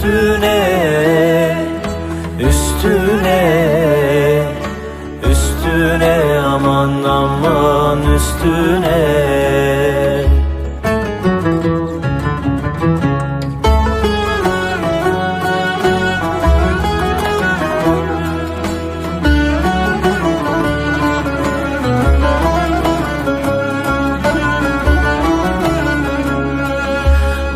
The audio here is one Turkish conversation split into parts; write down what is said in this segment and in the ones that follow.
üstüne Üstüne Üstüne aman aman üstüne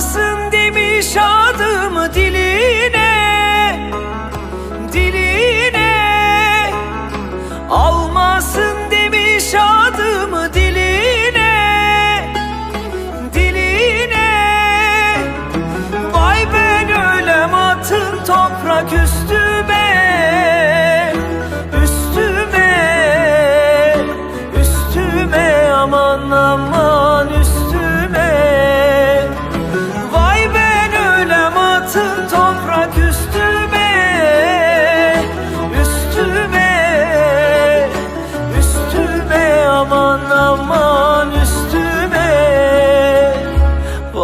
Almasın demiş adımı diline Diline. Almasın demiş adımı diline Diline. Vay ben ölem atın toprak üstüme Üstüme Üstüme. Aman aman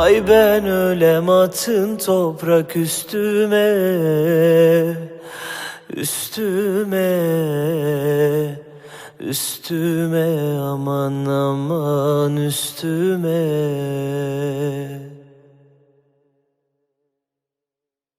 Vay ben ölem atın toprak üstüme Üstüme Üstüme aman aman üstüme